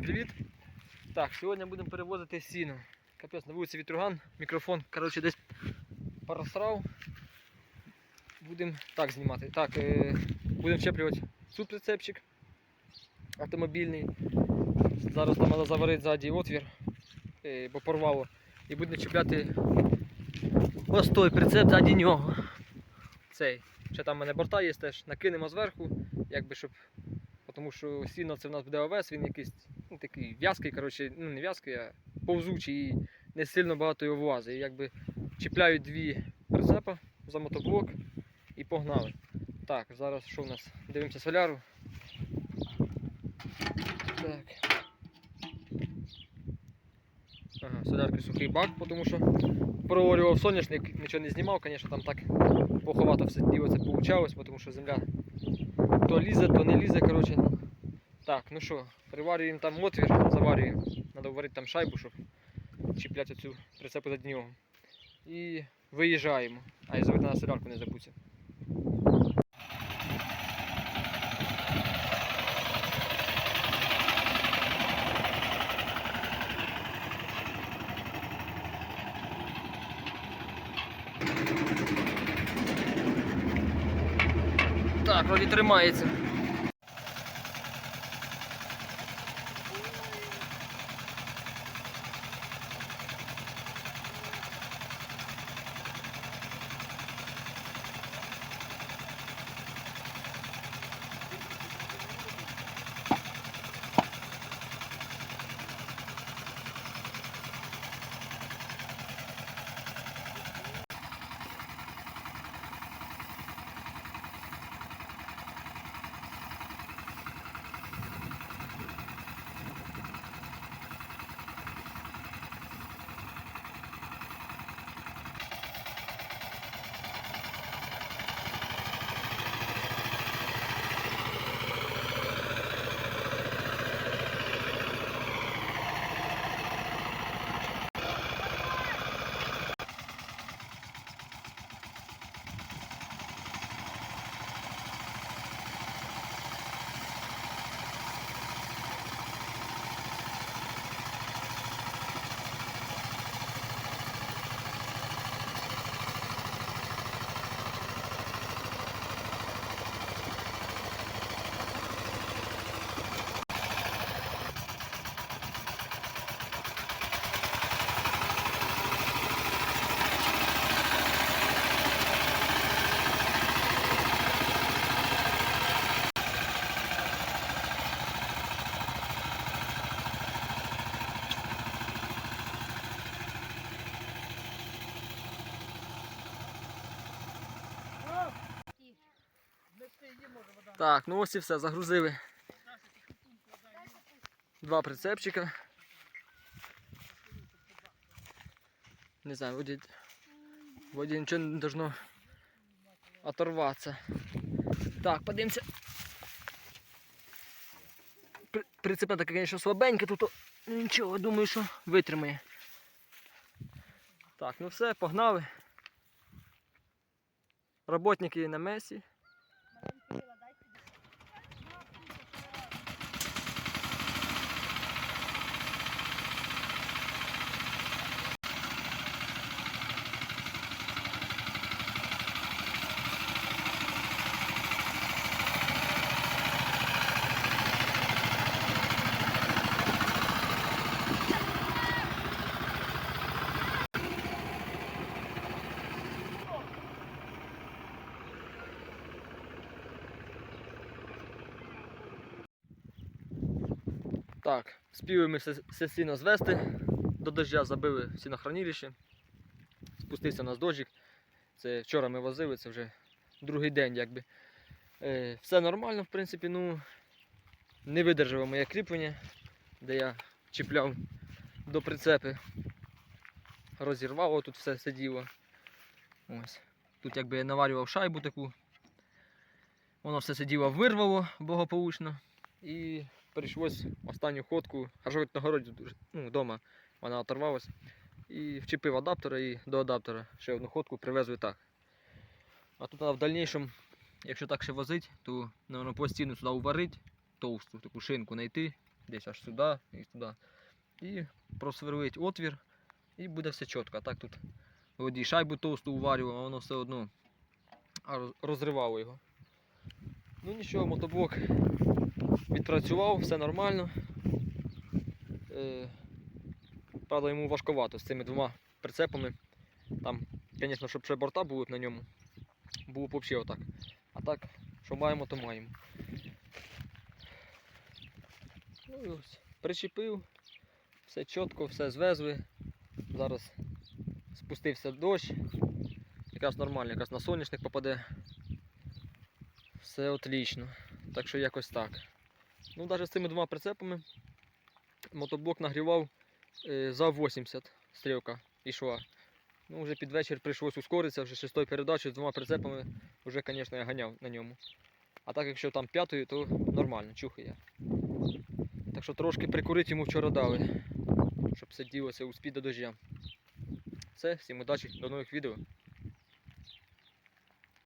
Всім привіт! Так, сьогодні будемо перевозити сіно. Капець на вулиці Вітруган, мікрофон, коротше, десь поросрав. Будемо так знімати. Так, е, будемо вчеплювати тут прицепчик автомобільний. Зараз там треба заварити ззаді отвір, е, бо порвало. І будемо чіпляти ось той прицеп ззаді нього. Цей. Ще там в мене борта є теж, накинемо зверху, якби щоб тому що сіно це в нас буде овес, він якийсь ну, такий в'язкий, коротше, ну не в'язкий, а повзучий і не сильно багато його влазить. І якби чіпляють дві прицепа за мотоблок і погнали. Так, зараз що в нас? Дивимося соляру. Так. Ага, солярки сухий бак, тому що проварював соняшник, нічого не знімав, звісно, там так поховато все діло це получалось, тому що земля то лізе, то не лізе, коротше. Так, ну що, приварюємо там отвір, заварюємо. Треба варити там шайбу, щоб чіпляти цю прицепу за нього. І виїжджаємо. А і завити на солярку не забудься. Так, вроді тримається. Так, ну ось і все, загрузили. Два прицепчика. Не знаю, вроде, вроде ничего не должно оторваться. Так, подивимося. При- Прицепна така, конечно, слабенька, тут нічого, думаю, що витримає. Так, ну все, погнали. Работники на месі. Так, спіли ми сіно звести, до дождя забили в сінохранилище. Спустився у нас дощик. Це вчора ми возили, це вже другий день якби. Е, все нормально, в принципі, ну не видержало моє кріплення, де я чіпляв до прицепи. Розірвало тут все сиділо. Ось. Тут якби я наварював шайбу таку. Воно все сиділо, вирвало благополучно. І прийшлось останню ходку, аж на городі ну, вдома вона оторвалась. І вчепив адаптера і до адаптера ще одну ходку привезли так. А тут в дальнішому, якщо так ще возить, то напевно, постійно сюди уварить, товсту таку шинку знайти, десь аж сюди і туди. І просверлить отвір, і буде все чітко. А так тут воді шайбу товсту уварював, а воно все одно розривало його. Ну нічого, мотоблок відпрацював, все нормально. Е, правда, йому важковато з цими двома прицепами. Там, звісно, щоб ще борта були б на ньому, було б взагалі отак. А так, що маємо, то маємо. Ну і ось, причепив, все чітко, все звезли. Зараз спустився дощ. Якраз нормально, якраз на соняшник попаде. Все отлично. Так що якось так. Ну, навіть з цими двома прицепами мотоблок нагрівав е, за 80 стрілка ішла. Ну, вже під вечір прийшлось ускоритися, вже шестою передачею з двома прицепами, вже, звісно, я ганяв на ньому. А так, якщо там п'ятою, то нормально, чухає. Так що трошки прикурити йому вчора дали, щоб все ділося успіть до дождя. Все, всім удачі, до нових відео.